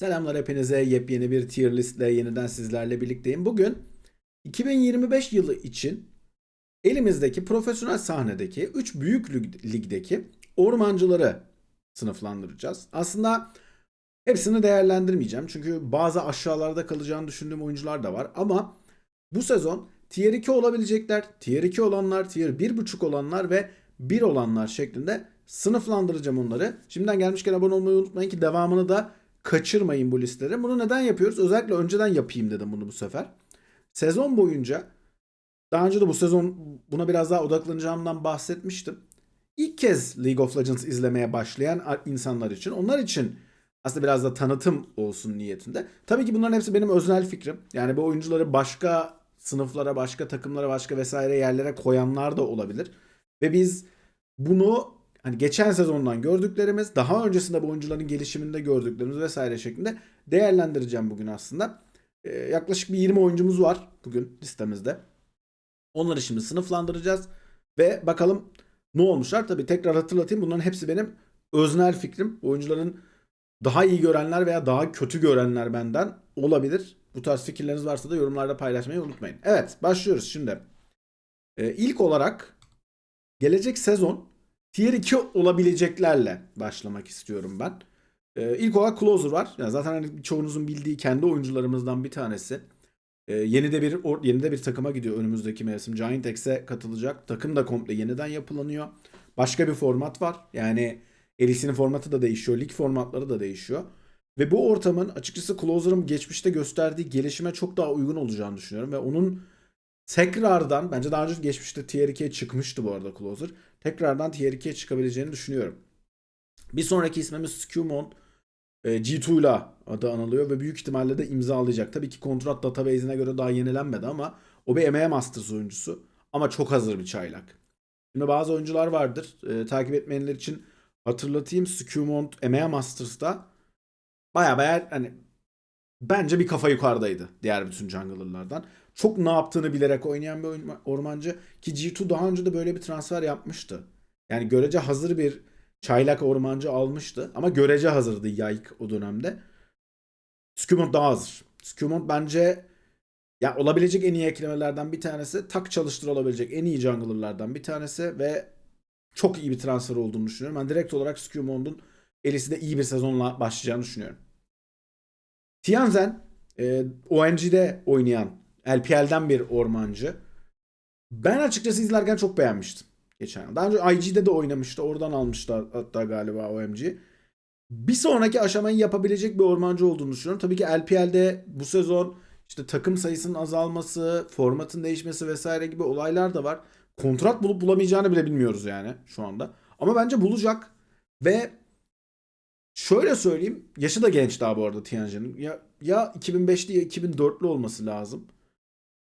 Selamlar hepinize. Yepyeni bir tier listle yeniden sizlerle birlikteyim. Bugün 2025 yılı için elimizdeki profesyonel sahnedeki 3 büyük lig- ligdeki ormancıları sınıflandıracağız. Aslında hepsini değerlendirmeyeceğim. Çünkü bazı aşağılarda kalacağını düşündüğüm oyuncular da var. Ama bu sezon tier 2 olabilecekler, tier 2 olanlar, tier 1.5 olanlar ve 1 olanlar şeklinde sınıflandıracağım onları. Şimdiden gelmişken abone olmayı unutmayın ki devamını da kaçırmayın bu listeleri. Bunu neden yapıyoruz? Özellikle önceden yapayım dedim bunu bu sefer. Sezon boyunca daha önce de bu sezon buna biraz daha odaklanacağımdan bahsetmiştim. İlk kez League of Legends izlemeye başlayan insanlar için, onlar için aslında biraz da tanıtım olsun niyetinde. Tabii ki bunların hepsi benim öznel fikrim. Yani bu oyuncuları başka sınıflara, başka takımlara, başka vesaire yerlere koyanlar da olabilir. Ve biz bunu hani geçen sezondan gördüklerimiz, daha öncesinde bu oyuncuların gelişiminde gördüklerimiz vesaire şeklinde değerlendireceğim bugün aslında. Ee, yaklaşık bir 20 oyuncumuz var bugün listemizde. Onları şimdi sınıflandıracağız ve bakalım ne olmuşlar. Tabii tekrar hatırlatayım bunların hepsi benim öznel fikrim. Oyuncuların daha iyi görenler veya daha kötü görenler benden olabilir. Bu tarz fikirleriniz varsa da yorumlarda paylaşmayı unutmayın. Evet başlıyoruz şimdi. Ee, ilk olarak gelecek sezon Tier 2 olabileceklerle başlamak istiyorum ben. Ee, ilk olarak Closer var. Yani zaten hani çoğunuzun bildiği kendi oyuncularımızdan bir tanesi. Ee, yeni de bir or- yeni de bir takıma gidiyor önümüzdeki mevsim. Giant X'e katılacak. Takım da komple yeniden yapılanıyor. Başka bir format var. Yani LEC'nin formatı da değişiyor. Lig formatları da değişiyor. Ve bu ortamın açıkçası Closer'ın geçmişte gösterdiği gelişime çok daha uygun olacağını düşünüyorum. Ve onun tekrardan bence daha önce geçmişte Tier 2'ye çıkmıştı bu arada Closer. Tekrardan Tier 2'ye çıkabileceğini düşünüyorum. Bir sonraki ismimiz Skewmon. E, G2 ile adı anılıyor ve büyük ihtimalle de imzalayacak. Tabii ki kontrat database'ine göre daha yenilenmedi ama o bir EMEA Masters oyuncusu. Ama çok hazır bir çaylak. Şimdi bazı oyuncular vardır. e, takip etmeyenler için hatırlatayım. Skewmont EMEA Masters'ta baya baya hani bence bir kafa yukarıdaydı diğer bütün jungler'lardan. Çok ne yaptığını bilerek oynayan bir ormancı ki G2 daha önce de böyle bir transfer yapmıştı. Yani görece hazır bir çaylak ormancı almıştı ama görece hazırdı Yayk o dönemde. Skewmont daha hazır. Skewmont bence ya olabilecek en iyi eklemelerden bir tanesi. Tak çalıştırılabilecek en iyi jungler'lardan bir tanesi ve çok iyi bir transfer olduğunu düşünüyorum. Ben direkt olarak Skewmont'un Elis'de iyi bir sezonla başlayacağını düşünüyorum. Tianzen e, ONG'de oynayan LPL'den bir ormancı. Ben açıkçası izlerken çok beğenmiştim geçen yıl. Daha önce IG'de de oynamıştı. Oradan almışlar hatta galiba OMG. Bir sonraki aşamayı yapabilecek bir ormancı olduğunu düşünüyorum. Tabii ki LPL'de bu sezon işte takım sayısının azalması, formatın değişmesi vesaire gibi olaylar da var. Kontrat bulup bulamayacağını bile bilmiyoruz yani şu anda. Ama bence bulacak ve şöyle söyleyeyim. Yaşı da genç daha bu arada Tianjin'in. Ya, ya 2005'li ya 2004'lü olması lazım.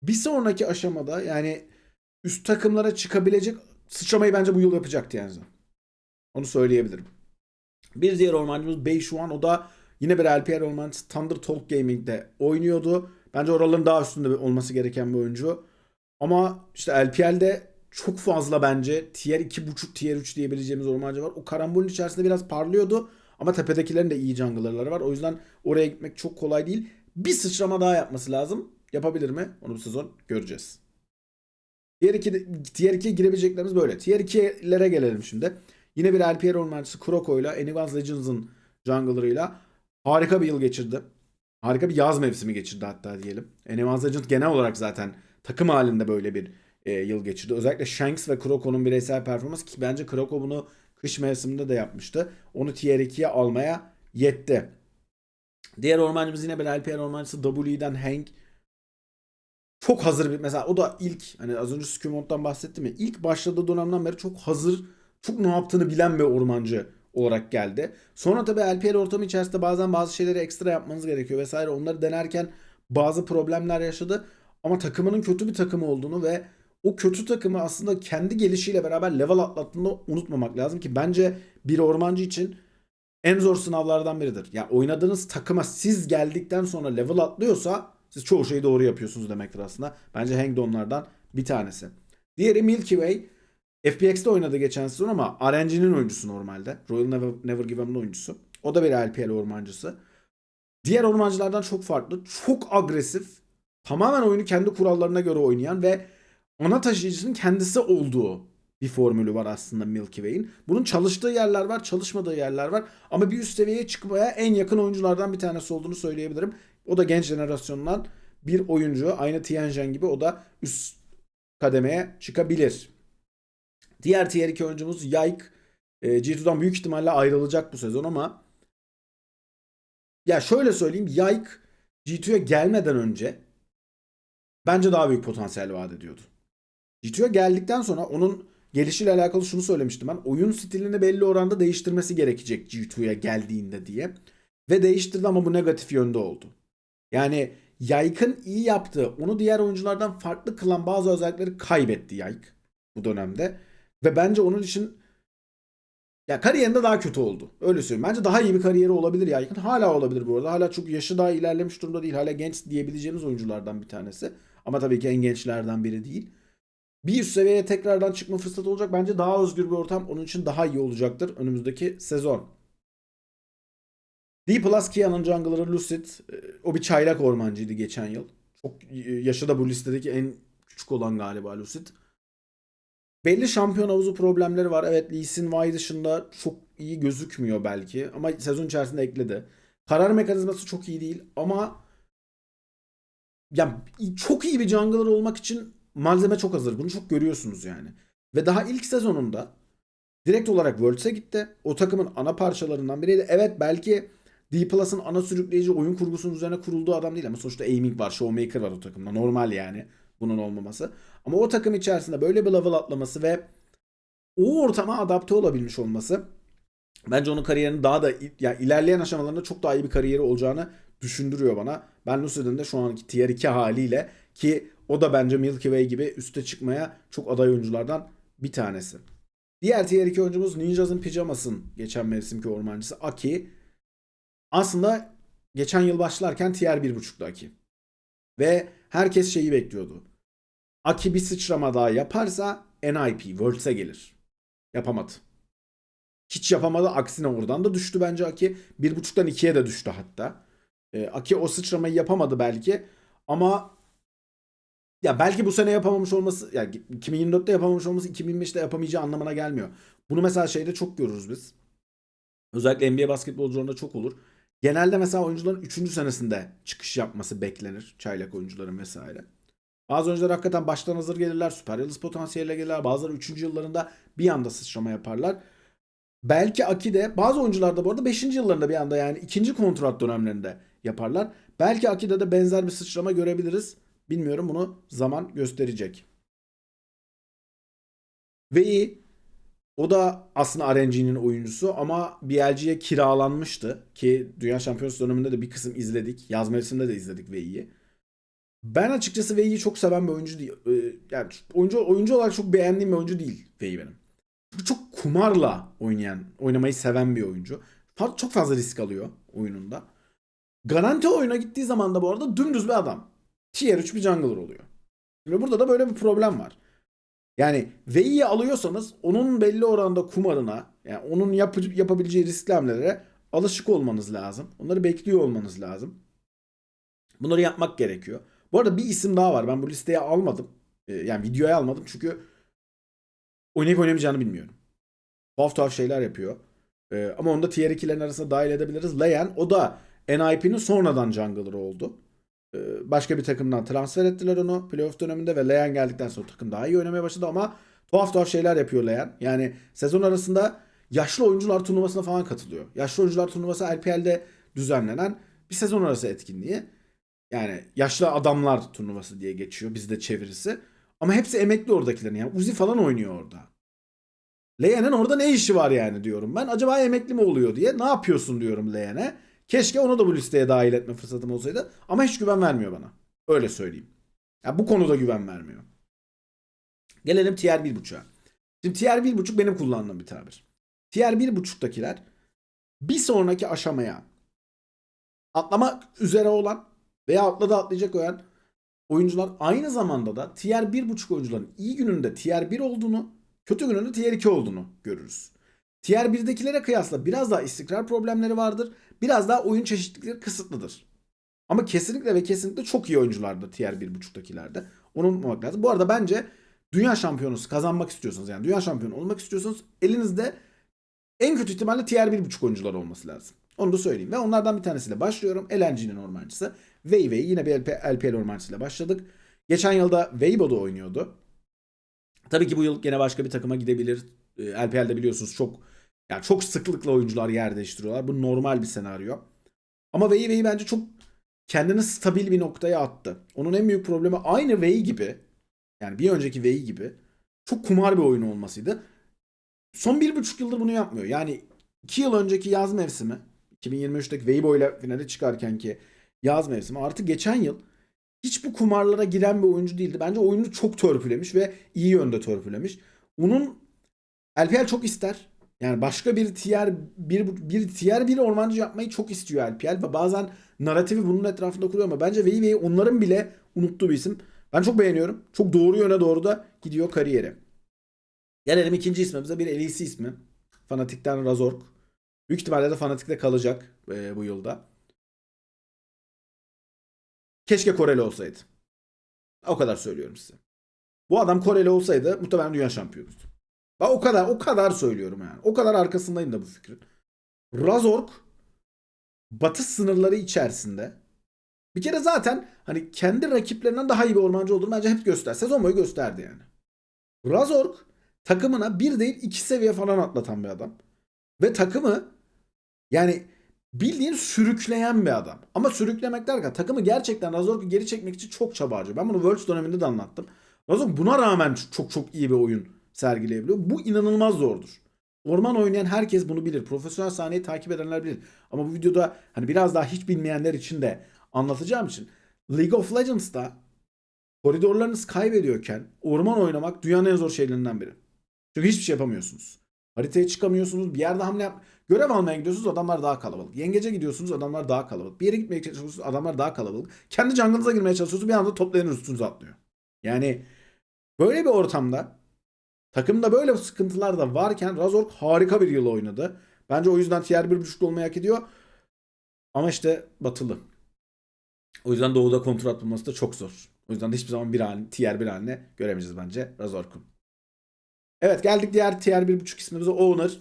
Bir sonraki aşamada yani üst takımlara çıkabilecek sıçramayı bence bu yıl yapacak Tianjin. Onu söyleyebilirim. Bir diğer ormancımız Bey Shuan. O da yine bir LPL ormancısı Thunder Talk Gaming'de oynuyordu. Bence oraların daha üstünde olması gereken bir oyuncu. Ama işte LPL'de çok fazla bence tier 2.5 tier 3 diyebileceğimiz ormancı var. O karambolün içerisinde biraz parlıyordu. Ama tepedekilerin de iyi jungler'ları var. O yüzden oraya gitmek çok kolay değil. Bir sıçrama daha yapması lazım. Yapabilir mi? Onu bu sezon göreceğiz. Tier 2, tier 2'ye girebileceklerimiz böyle. Tier 2'lere gelelim şimdi. Yine bir LPL ormancısı Kroko ile Anyone Legends'ın jungler'ıyla harika bir yıl geçirdi. Harika bir yaz mevsimi geçirdi hatta diyelim. Anyone Legends genel olarak zaten takım halinde böyle bir e, yıl geçirdi. Özellikle Shanks ve Kroko'nun bireysel performansı ki bence Kroko bunu kış mevsiminde de yapmıştı. Onu Tier 2'ye almaya yetti. Diğer ormancımız yine bir LPL ormancısı WE'den Hank. Çok hazır bir mesela o da ilk hani az önce Skewmont'tan bahsettim ya ilk başladığı dönemden beri çok hazır çok ne yaptığını bilen bir ormancı olarak geldi. Sonra tabii LPL ortamı içerisinde bazen bazı şeyleri ekstra yapmanız gerekiyor vesaire. Onları denerken bazı problemler yaşadı. Ama takımının kötü bir takım olduğunu ve o kötü takımı aslında kendi gelişiyle beraber level atlattığını unutmamak lazım ki bence bir ormancı için en zor sınavlardan biridir. Ya yani oynadığınız takıma siz geldikten sonra level atlıyorsa siz çoğu şeyi doğru yapıyorsunuz demektir aslında. Bence Hank de onlardan bir tanesi. Diğeri Milky Way. FPX'te oynadı geçen sezon ama RNG'nin oyuncusu normalde. Royal Never, Never Give Up'ın oyuncusu. O da bir LPL ormancısı. Diğer ormancılardan çok farklı, çok agresif, tamamen oyunu kendi kurallarına göre oynayan ve ana taşıyıcısının kendisi olduğu bir formülü var aslında Milky Way'in. Bunun çalıştığı yerler var, çalışmadığı yerler var. Ama bir üst seviyeye çıkmaya en yakın oyunculardan bir tanesi olduğunu söyleyebilirim. O da genç jenerasyondan bir oyuncu. Aynı Tianjen gibi o da üst kademeye çıkabilir. Diğer tier 2 oyuncumuz Yayk. E, G2'dan büyük ihtimalle ayrılacak bu sezon ama ya şöyle söyleyeyim Yayk G2'ya gelmeden önce bence daha büyük potansiyel vaat ediyordu. G2'ya geldikten sonra onun gelişiyle alakalı şunu söylemiştim ben. Oyun stilini belli oranda değiştirmesi gerekecek G2'ya geldiğinde diye. Ve değiştirdi ama bu negatif yönde oldu. Yani Yayk'ın iyi yaptığı, onu diğer oyunculardan farklı kılan bazı özellikleri kaybetti Yayk bu dönemde. Ve bence onun için ya kariyerinde daha kötü oldu. Öyle söyleyeyim. Bence daha iyi bir kariyeri olabilir Yaykın. Hala olabilir bu arada. Hala çok yaşı daha ilerlemiş durumda değil. Hala genç diyebileceğimiz oyunculardan bir tanesi. Ama tabii ki en gençlerden biri değil. Bir üst seviyeye tekrardan çıkma fırsatı olacak. Bence daha özgür bir ortam onun için daha iyi olacaktır önümüzdeki sezon. D Plus Kia'nın jungler'ı Lucid. Ee, O bir çaylak ormancıydı geçen yıl. Çok e, yaşı da bu listedeki en küçük olan galiba Lucid. Belli şampiyon havuzu problemleri var. Evet Lee Sin Wei dışında çok iyi gözükmüyor belki. Ama sezon içerisinde ekledi. Karar mekanizması çok iyi değil ama ya çok iyi bir jungler olmak için malzeme çok hazır. Bunu çok görüyorsunuz yani. Ve daha ilk sezonunda direkt olarak Worlds'e gitti. O takımın ana parçalarından biriydi. Evet belki D Plus'ın ana sürükleyici oyun kurgusunun üzerine kurulduğu adam değil ama sonuçta aiming var, showmaker var o takımda. Normal yani bunun olmaması. Ama o takım içerisinde böyle bir level atlaması ve o ortama adapte olabilmiş olması bence onun kariyerinin daha da yani ilerleyen aşamalarında çok daha iyi bir kariyeri olacağını düşündürüyor bana. Ben Lucid'in de şu anki tier 2 haliyle ki o da bence Milky Way gibi üste çıkmaya çok aday oyunculardan bir tanesi. Diğer tier 2 oyuncumuz Ninjas'ın Pijamas'ın geçen mevsimki ormancısı Aki. Aslında geçen yıl başlarken tier 1.5'tu Aki. Ve herkes şeyi bekliyordu. Aki bir sıçrama daha yaparsa NIP Worlds'e gelir. Yapamadı. Hiç yapamadı. Aksine oradan da düştü bence Aki. 1.5'tan 2'ye de düştü hatta. Ee, Aki o sıçramayı yapamadı belki. Ama ya belki bu sene yapamamış olması, yani 2024'te yapamamış olması 2025'te yapamayacağı anlamına gelmiyor. Bunu mesela şeyde çok görürüz biz. Özellikle NBA basketbolcularında çok olur. Genelde mesela oyuncuların 3. senesinde çıkış yapması beklenir. Çaylak oyuncuların vesaire. Bazı oyuncular hakikaten baştan hazır gelirler. Süper yıldız potansiyeliyle gelirler. Bazıları 3. yıllarında bir anda sıçrama yaparlar. Belki Aki de bazı oyuncular da bu arada 5. yıllarında bir anda yani ikinci kontrat dönemlerinde yaparlar. Belki Aki'de de benzer bir sıçrama görebiliriz. Bilmiyorum bunu zaman gösterecek. Ve iyi. O da aslında RNG'nin oyuncusu ama BLG'ye kiralanmıştı ki Dünya Şampiyonası döneminde de bir kısım izledik. Yaz mevsiminde de izledik Vei'yi. Ben açıkçası Vei'yi çok seven bir oyuncu değil. Ee, Yani oyuncu oyuncu olarak çok beğendiğim bir oyuncu değil Vei benim. Çünkü çok kumarla oynayan, oynamayı seven bir oyuncu. Çok fazla risk alıyor oyununda. Garanti oyuna gittiği zaman da bu arada dümdüz bir adam. Tier 3 bir jungler oluyor. Şimdi burada da böyle bir problem var. Yani Vei'yi alıyorsanız onun belli oranda kumarına, yani onun yap- yapabileceği riskli hamlelere alışık olmanız lazım. Onları bekliyor olmanız lazım. Bunları yapmak gerekiyor. Bu arada bir isim daha var. Ben bu listeye almadım. Ee, Yani videoya almadım çünkü oynayıp oynamayacağını bilmiyorum. Tuhaf tuhaf şeyler yapıyor. Ee, ama onu da tier 2'lerin arasına dahil edebiliriz. Leyen o da NIP'nin sonradan jungler oldu. Ee, başka bir takımdan transfer ettiler onu playoff döneminde ve Leyen geldikten sonra takım daha iyi oynamaya başladı ama tuhaf tuhaf şeyler yapıyor Leyen. Yani sezon arasında yaşlı oyuncular turnuvasına falan katılıyor. Yaşlı oyuncular turnuvası LPL'de düzenlenen bir sezon arası etkinliği. Yani yaşlı adamlar turnuvası diye geçiyor bizde çevirisi. Ama hepsi emekli oradakilerin yani Uzi falan oynuyor orada. Leyen'in orada ne işi var yani diyorum ben. Acaba emekli mi oluyor diye. Ne yapıyorsun diyorum Leyen'e. Keşke onu da bu listeye dahil etme fırsatım olsaydı. Ama hiç güven vermiyor bana. Öyle söyleyeyim. Ya bu konuda güven vermiyor. Gelelim tier 1.5'a. Şimdi tier 1.5 benim kullandığım bir tabir. Tier 1.5'takiler bir sonraki aşamaya atlamak üzere olan veya atladı atlayacak olan oyuncular aynı zamanda da tier 1.5 oyuncuların iyi gününde tier 1 olduğunu, kötü gününde tier 2 olduğunu görürüz. Tier 1'dekilere kıyasla biraz daha istikrar problemleri vardır. Biraz daha oyun çeşitlilikleri kısıtlıdır. Ama kesinlikle ve kesinlikle çok iyi oyunculardır Tier 1.5'takilerde. Onu unutmamak lazım. Bu arada bence dünya şampiyonusu kazanmak istiyorsanız yani dünya şampiyonu olmak istiyorsanız elinizde en kötü ihtimalle Tier 1.5 oyuncular olması lazım. Onu da söyleyeyim. Ve onlardan bir tanesiyle başlıyorum. LNG'nin ormancısı. Wei yine bir LP, LPL ormancısıyla başladık. Geçen yılda Weibo'da oynuyordu. Tabii ki bu yıl gene başka bir takıma gidebilir. Ee, LPL'de biliyorsunuz çok yani çok sıklıkla oyuncular yer değiştiriyorlar. Bu normal bir senaryo. Ama Wei Wei bence çok kendini stabil bir noktaya attı. Onun en büyük problemi aynı Wei gibi yani bir önceki Wei gibi çok kumar bir oyun olmasıydı. Son bir buçuk yıldır bunu yapmıyor. Yani iki yıl önceki yaz mevsimi 2023'teki Weibo ile finale çıkarken ki yaz mevsimi artı geçen yıl hiç bu kumarlara giren bir oyuncu değildi. Bence oyunu çok törpülemiş ve iyi yönde törpülemiş. Onun LPL çok ister. Yani başka bir tier bir, bir tier bir ormancı yapmayı çok istiyor LPL ve bazen narratifi bunun etrafında kuruyor ama bence Wei Wei onların bile unuttuğu bir isim. Ben çok beğeniyorum. Çok doğru yöne doğru da gidiyor kariyeri. Gelelim ikinci ismimize bir LEC ismi. Fanatik'ten Razork. Büyük ihtimalle de Fanatik'te kalacak e, bu yılda. Keşke Koreli olsaydı. O kadar söylüyorum size. Bu adam Koreli olsaydı muhtemelen dünya şampiyonuydu. Ben o kadar o kadar söylüyorum yani. O kadar arkasındayım da bu fikrin. Razork batı sınırları içerisinde bir kere zaten hani kendi rakiplerinden daha iyi bir ormancı olduğunu bence hep göster. Sezon boyu gösterdi yani. Razork takımına bir değil iki seviye falan atlatan bir adam. Ve takımı yani bildiğin sürükleyen bir adam. Ama sürüklemek derken takımı gerçekten Razork'u geri çekmek için çok çaba harcıyor. Ben bunu Worlds döneminde de anlattım. Razork buna rağmen çok çok iyi bir oyun sergileyebiliyor. Bu inanılmaz zordur. Orman oynayan herkes bunu bilir. Profesyonel sahneyi takip edenler bilir. Ama bu videoda hani biraz daha hiç bilmeyenler için de anlatacağım için League of Legends'ta koridorlarınız kaybediyorken orman oynamak dünyanın en zor şeylerinden biri. Çünkü hiçbir şey yapamıyorsunuz. Haritaya çıkamıyorsunuz. Bir yerde hamle yap. Görev almaya gidiyorsunuz adamlar daha kalabalık. Yengece gidiyorsunuz adamlar daha kalabalık. Bir yere gitmeye çalışıyorsunuz adamlar daha kalabalık. Kendi jungle'ınıza girmeye çalışıyorsunuz bir anda toplayanın üstünüze atlıyor. Yani böyle bir ortamda takımda böyle sıkıntılar da varken Razork harika bir yıl oynadı. Bence o yüzden tier 1.5'lu olmayı hak ediyor. Ama işte batılı. O yüzden doğuda kontrat bulması da çok zor. O yüzden de hiçbir zaman bir haline, tier 1 haline göremeyeceğiz bence Razork'un. Evet geldik diğer tier 1.5 ismimize Owner.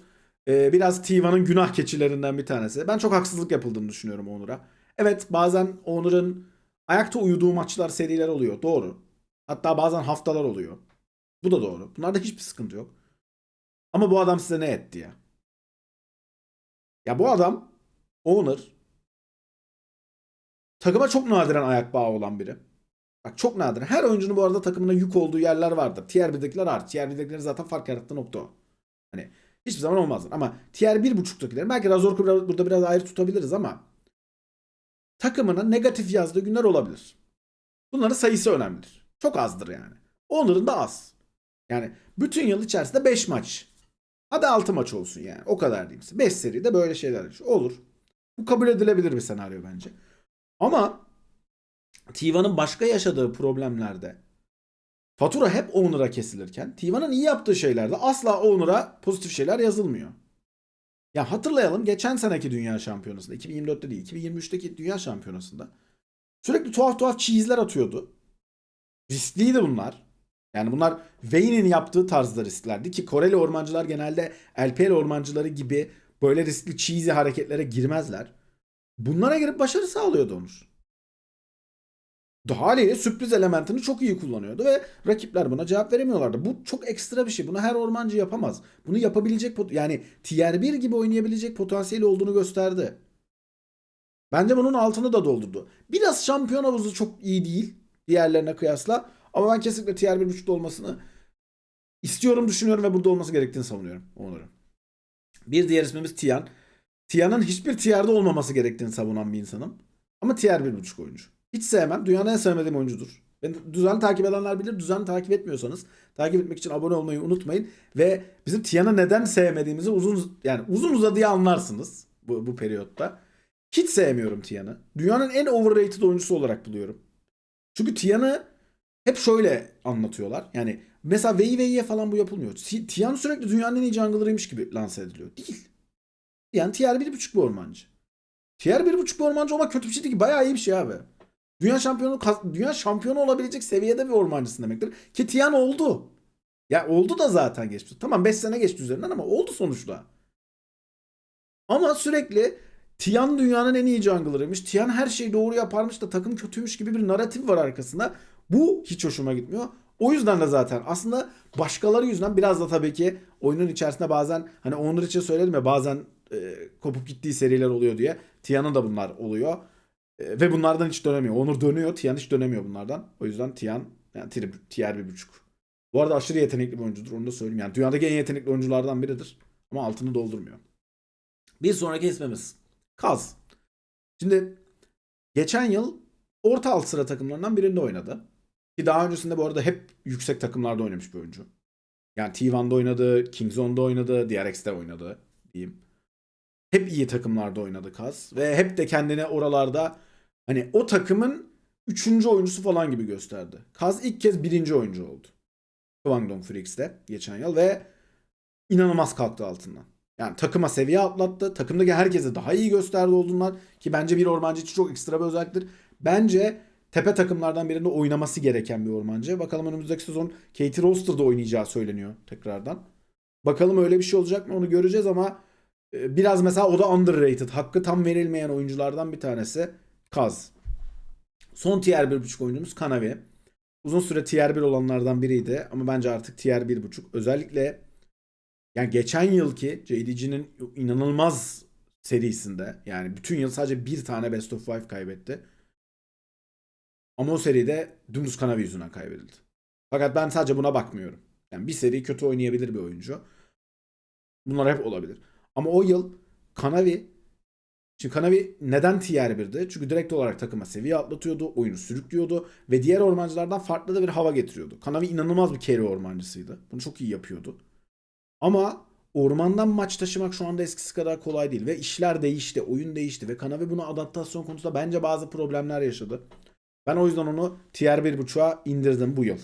Ee, biraz Tiva'nın günah keçilerinden bir tanesi. Ben çok haksızlık yapıldığını düşünüyorum Owner'a. Evet bazen Owner'ın ayakta uyuduğu maçlar seriler oluyor. Doğru. Hatta bazen haftalar oluyor. Bu da doğru. Bunlarda hiçbir sıkıntı yok. Ama bu adam size ne etti ya? Ya bu adam Owner takıma çok nadiren ayak bağı olan biri. Bak çok nadir. Her oyuncunun bu arada takımına yük olduğu yerler vardır. Tier 1'dekiler hariç. Tier 1'dekilerin zaten fark yarattığı nokta o. Hani hiçbir zaman olmazdır. Ama Tier 1.5'takiler belki Razork'u burada biraz ayrı tutabiliriz ama takımına negatif yazdığı günler olabilir. Bunların sayısı önemlidir. Çok azdır yani. Onların da az. Yani bütün yıl içerisinde 5 maç. Hadi 6 maç olsun yani. O kadar diyeyim size. 5 seride böyle şeyler. Olur. Bu kabul edilebilir bir senaryo bence. Ama Tiva'nın başka yaşadığı problemlerde fatura hep Owner'a kesilirken Tiva'nın iyi yaptığı şeylerde asla Owner'a pozitif şeyler yazılmıyor. Ya hatırlayalım geçen seneki dünya şampiyonasında 2024'te değil 2023'teki dünya şampiyonasında sürekli tuhaf tuhaf cheese'ler atıyordu. Riskliydi bunlar. Yani bunlar Wayne'in yaptığı tarzda risklerdi ki Koreli ormancılar genelde LPL ormancıları gibi böyle riskli cheesy hareketlere girmezler. Bunlara girip başarı sağlıyordu Onur. Haliyle sürpriz elementini çok iyi kullanıyordu ve rakipler buna cevap veremiyorlardı. Bu çok ekstra bir şey. Bunu her ormancı yapamaz. Bunu yapabilecek yani tier 1 gibi oynayabilecek potansiyeli olduğunu gösterdi. Bence bunun altını da doldurdu. Biraz şampiyon havuzu çok iyi değil diğerlerine kıyasla ama ben kesinlikle tier 1.5'da olmasını istiyorum, düşünüyorum ve burada olması gerektiğini savunuyorum Onur'un. Bir diğer ismimiz Tian. Tian'ın hiçbir tier'de olmaması gerektiğini savunan bir insanım. Ama tier 1.5 oyuncu. Hiç sevmem. Dünyanın en sevmediğim oyuncudur. Beni düzenli takip edenler bilir. Düzenli takip etmiyorsanız takip etmek için abone olmayı unutmayın. Ve bizim Tian'ı neden sevmediğimizi uzun yani uzun uzadıya anlarsınız bu, bu periyotta. Hiç sevmiyorum Tian'ı. Dünyanın en overrated oyuncusu olarak buluyorum. Çünkü Tian'ı hep şöyle anlatıyorlar. Yani mesela Vei Wei'ye falan bu yapılmıyor. Ti- Tian sürekli dünyanın en iyi jungler'ıymış gibi lanse ediliyor. Değil. Yani tier 1.5 bir ormancı. Tier 1.5 bir ormancı olmak kötü bir şey değil ki. Bayağı iyi bir şey abi. Dünya şampiyonu dünya şampiyonu olabilecek seviyede bir ormancısın demektir. Ki Tian oldu. Ya oldu da zaten geçti. Tamam 5 sene geçti üzerinden ama oldu sonuçta. Ama sürekli Tian dünyanın en iyi jungler'ıymış. Tian her şeyi doğru yaparmış da takım kötüymüş gibi bir narratif var arkasında. Bu hiç hoşuma gitmiyor. O yüzden de zaten aslında başkaları yüzünden biraz da tabii ki oyunun içerisinde bazen hani Onur için söyledim ya bazen e, kopup gittiği seriler oluyor diye. Tian'ın da bunlar oluyor. E, ve bunlardan hiç dönemiyor. Onur dönüyor. Tian hiç dönemiyor bunlardan. O yüzden Tian yani tier bir buçuk. Bu arada aşırı yetenekli bir oyuncudur. Onu da söyleyeyim. Yani dünyadaki en yetenekli oyunculardan biridir. Ama altını doldurmuyor. Bir sonraki ismimiz. Kaz. Şimdi geçen yıl orta alt sıra takımlarından birinde oynadı. Ki daha öncesinde bu arada hep yüksek takımlarda oynamış bir oyuncu. Yani T1'da oynadı, Kingzone'da oynadı, DRX'de oynadı diyeyim. Hep iyi takımlarda oynadı Kaz. Ve hep de kendini oralarda hani o takımın üçüncü oyuncusu falan gibi gösterdi. Kaz ilk kez birinci oyuncu oldu. Kwangdong Freaks'te geçen yıl ve inanılmaz kalktı altından. Yani takıma seviye atlattı. Takımdaki herkese daha iyi gösterdi olduğundan ki bence bir ormancı için çok ekstra bir özelliktir. Bence tepe takımlardan birinde oynaması gereken bir ormancı. Bakalım önümüzdeki sezon Katie Roster'da oynayacağı söyleniyor tekrardan. Bakalım öyle bir şey olacak mı onu göreceğiz ama e, biraz mesela o da underrated. Hakkı tam verilmeyen oyunculardan bir tanesi Kaz. Son tier 1.5 oyuncumuz Kanavi. Uzun süre tier 1 olanlardan biriydi ama bence artık tier 1.5. Özellikle yani geçen yılki JDG'nin inanılmaz serisinde yani bütün yıl sadece bir tane Best of Five kaybetti. Ama o seride dümdüz Kanavi yüzünden kaybedildi. Fakat ben sadece buna bakmıyorum. Yani bir seri kötü oynayabilir bir oyuncu. Bunlar hep olabilir. Ama o yıl Kanavi Şimdi Kanavi neden tier 1'di? Çünkü direkt olarak takıma seviye atlatıyordu, oyunu sürüklüyordu ve diğer ormancılardan farklı da bir hava getiriyordu. Kanavi inanılmaz bir carry ormancısıydı. Bunu çok iyi yapıyordu. Ama ormandan maç taşımak şu anda eskisi kadar kolay değil ve işler değişti, oyun değişti ve Kanavi buna adaptasyon konusunda bence bazı problemler yaşadı. Ben o yüzden onu tier 1.5'a indirdim bu yıl.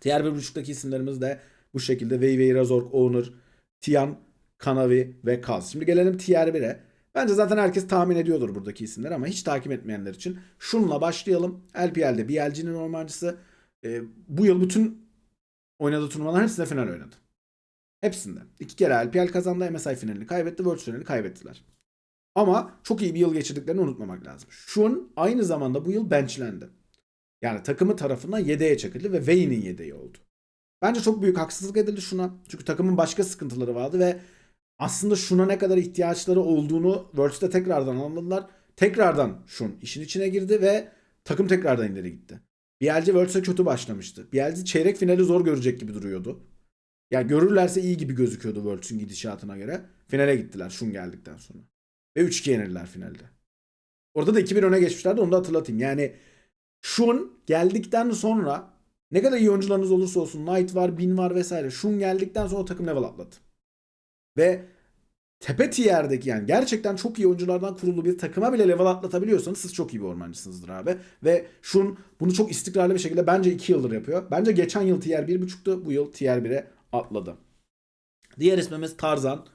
Tier 1.5'daki isimlerimiz de bu şekilde Wei Wei Razork, Owner, Tian, Kanavi ve Kaz. Şimdi gelelim tier 1'e. Bence zaten herkes tahmin ediyordur buradaki isimler ama hiç takip etmeyenler için şunla başlayalım. LPL'de BLG'nin ormancısı e, bu yıl bütün oynadığı turnuvaların hepsinde final oynadı. Hepsinde. İki kere LPL kazandı. MSI finalini kaybetti. World finalini kaybettiler. Ama çok iyi bir yıl geçirdiklerini unutmamak lazım. Şun aynı zamanda bu yıl benchlendi. Yani takımı tarafından yedeğe çekildi ve Wayne'in yedeği oldu. Bence çok büyük haksızlık edildi şuna. Çünkü takımın başka sıkıntıları vardı ve aslında şuna ne kadar ihtiyaçları olduğunu Worlds'te tekrardan anladılar. Tekrardan şun işin içine girdi ve takım tekrardan ileri gitti. BLG Worlds'e kötü başlamıştı. BLG çeyrek finali zor görecek gibi duruyordu. Yani görürlerse iyi gibi gözüküyordu Worlds'ün gidişatına göre. Finale gittiler şun geldikten sonra. Ve 3-2 yenildiler finalde. Orada da 2-1 öne geçmişlerdi onu da hatırlatayım. Yani şun geldikten sonra ne kadar iyi oyuncularınız olursa olsun Knight var, Bin var vesaire. Şun geldikten sonra takım level atladı. Ve tepe tier'deki yani gerçekten çok iyi oyunculardan kurulu bir takıma bile level atlatabiliyorsanız siz çok iyi bir ormancısınızdır abi. Ve Şun bunu çok istikrarlı bir şekilde bence 2 yıldır yapıyor. Bence geçen yıl tier 1.5'tu bu yıl tier 1'e atladı. Diğer ismimiz Tarzan.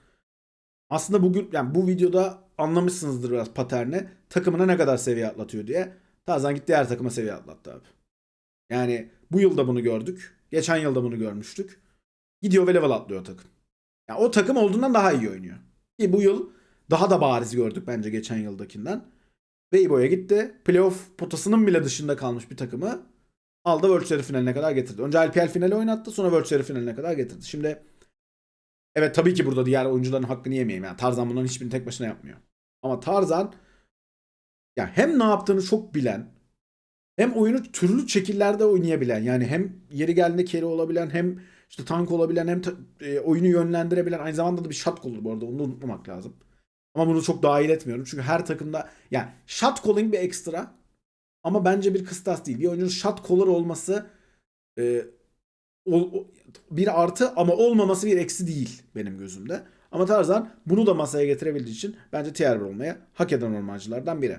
Aslında bugün yani bu videoda anlamışsınızdır biraz paterni. Takımına ne kadar seviye atlatıyor diye. Tarzan gitti her takıma seviye atlattı abi. Yani bu yılda bunu gördük. Geçen yılda bunu görmüştük. Gidiyor ve level atlıyor takım. Yani o takım olduğundan daha iyi oynuyor. Ki bu yıl daha da bariz gördük bence geçen yıldakinden. Weibo'ya gitti. Playoff potasının bile dışında kalmış bir takımı aldı World Series finaline kadar getirdi. Önce LPL finali oynattı sonra World Series finaline kadar getirdi. Şimdi evet tabii ki burada diğer oyuncuların hakkını yemeyeyim. Yani Tarzan bunların hiçbirini tek başına yapmıyor. Ama Tarzan yani hem ne yaptığını çok bilen hem oyunu türlü şekillerde oynayabilen yani hem yeri geldiğinde carry olabilen hem işte tank olabilen hem e, oyunu yönlendirebilen aynı zamanda da bir shot caller bu arada onu unutmamak lazım. Ama bunu çok dahil etmiyorum. Çünkü her takımda yani shot calling bir ekstra ama bence bir kıstas değil. Bir oyuncunun shot caller olması e, bir artı ama olmaması bir eksi değil benim gözümde. Ama Tarzan bunu da masaya getirebildiği için bence tier 1 olmaya hak eden ormancılardan biri.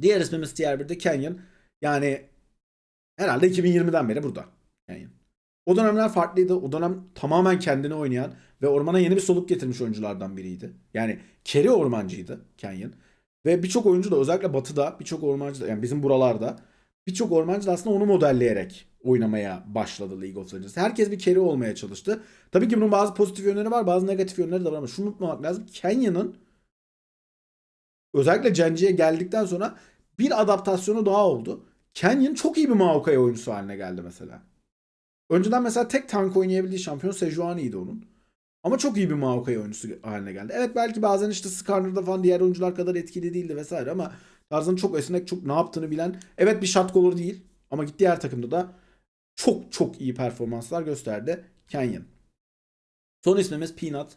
Diğer ismimiz tier 1'de Canyon. Yani herhalde 2020'den beri burada. Yani o dönemler farklıydı. O dönem tamamen kendini oynayan ve ormana yeni bir soluk getirmiş oyunculardan biriydi. Yani keri ormancıydı Kenyon. Ve birçok oyuncu da özellikle batıda birçok ormancı da yani bizim buralarda birçok ormancı da aslında onu modelleyerek oynamaya başladı League of Legends. Herkes bir keri olmaya çalıştı. Tabii ki bunun bazı pozitif yönleri var bazı negatif yönleri de var ama şunu unutmamak lazım. Kenya'nın özellikle Genji'ye geldikten sonra bir adaptasyonu daha oldu. Kenyon çok iyi bir Maokai oyuncusu haline geldi mesela. Önceden mesela tek tank oynayabildiği şampiyon Sejuani'ydi onun. Ama çok iyi bir Maokai oyuncusu haline geldi. Evet belki bazen işte Skarner'da falan diğer oyuncular kadar etkili değildi vesaire ama tarzını çok esnek, çok ne yaptığını bilen. Evet bir shot caller değil ama gittiği her takımda da çok çok iyi performanslar gösterdi Kenyon. Son ismimiz Peanut.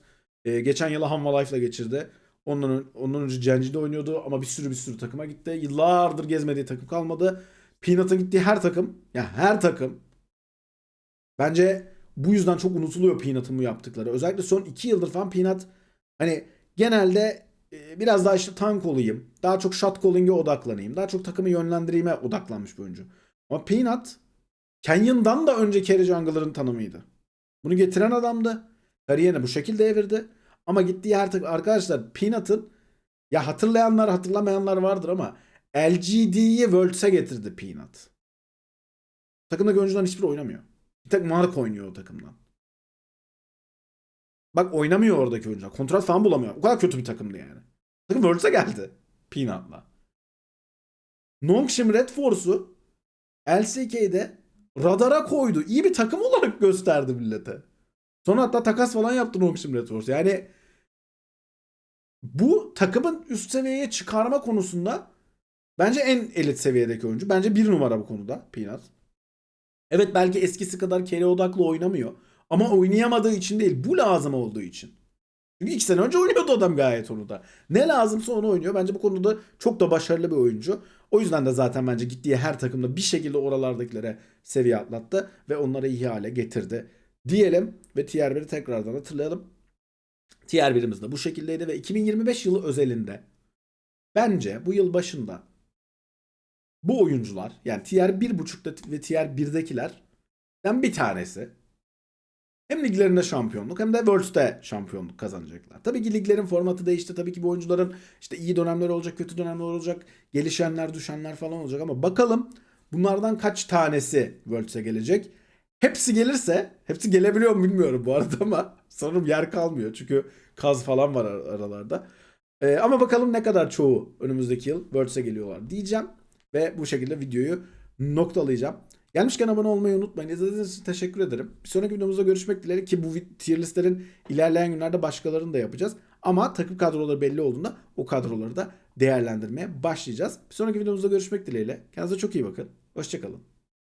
Ee, geçen yılı Hanwha Life'la geçirdi. Ondan, ondan önce Genji'de oynuyordu ama bir sürü bir sürü takıma gitti. Yıllardır gezmediği takım kalmadı. Peanut'ın gittiği her takım, ya yani her takım bence bu yüzden çok unutuluyor Peanut'ın bu yaptıkları. Özellikle son 2 yıldır falan Peanut hani genelde biraz daha işte tank olayım. Daha çok shot calling'e odaklanayım. Daha çok takımı yönlendireyime odaklanmış bir oyuncu. Ama Peanut Canyon'dan da önce Kerry Jungler'ın tanımıydı. Bunu getiren adamdı. Kariyerini bu şekilde evirdi. Ama gittiği her takım arkadaşlar Peanut'ın ya hatırlayanlar hatırlamayanlar vardır ama LGD'yi Worlds'e getirdi Peanut. Takımdaki oyuncuların hiçbiri oynamıyor. Bir tek Mark oynuyor o takımdan. Bak oynamıyor oradaki oyuncular. Kontrat falan bulamıyor. O kadar kötü bir takımdı yani. Takım Worlds'e geldi. Peanut'la. Nongshim Red Force'u LCK'de radara koydu. İyi bir takım olarak gösterdi millete. Sonra hatta takas falan yaptı Nongshim Red Force. Yani bu takımın üst seviyeye çıkarma konusunda bence en elit seviyedeki oyuncu. Bence bir numara bu konuda Peanut. Evet belki eskisi kadar kere odaklı oynamıyor. Ama oynayamadığı için değil. Bu lazım olduğu için. Çünkü iki sene önce oynuyordu adam gayet onu da. Ne lazımsa onu oynuyor. Bence bu konuda çok da başarılı bir oyuncu. O yüzden de zaten bence gittiği her takımda bir şekilde oralardakilere seviye atlattı. Ve onları iyi hale getirdi. Diyelim ve Tier 1'i tekrardan hatırlayalım. Tier 1'imiz de bu şekildeydi ve 2025 yılı özelinde bence bu yıl başında bu oyuncular yani Tier 1.5'da ve Tier 1'dekilerden bir tanesi hem liglerinde şampiyonluk hem de Worlds'te şampiyonluk kazanacaklar. Tabii ki liglerin formatı değişti. Tabii ki bu oyuncuların işte iyi dönemleri olacak, kötü dönemler olacak, gelişenler, düşenler falan olacak ama bakalım bunlardan kaç tanesi Worlds'e gelecek? Hepsi gelirse, hepsi gelebiliyor mu bilmiyorum bu arada ama sanırım yer kalmıyor. Çünkü kaz falan var ar- aralarda. Ee, ama bakalım ne kadar çoğu önümüzdeki yıl Worlds'e geliyorlar diyeceğim. Ve bu şekilde videoyu noktalayacağım. Gelmişken abone olmayı unutmayın. İzlediğiniz için teşekkür ederim. Bir sonraki videomuzda görüşmek dileğiyle ki bu tier listlerin ilerleyen günlerde başkalarını da yapacağız. Ama takım kadroları belli olduğunda o kadroları da değerlendirmeye başlayacağız. Bir sonraki videomuzda görüşmek dileğiyle. Kendinize çok iyi bakın. Hoşçakalın.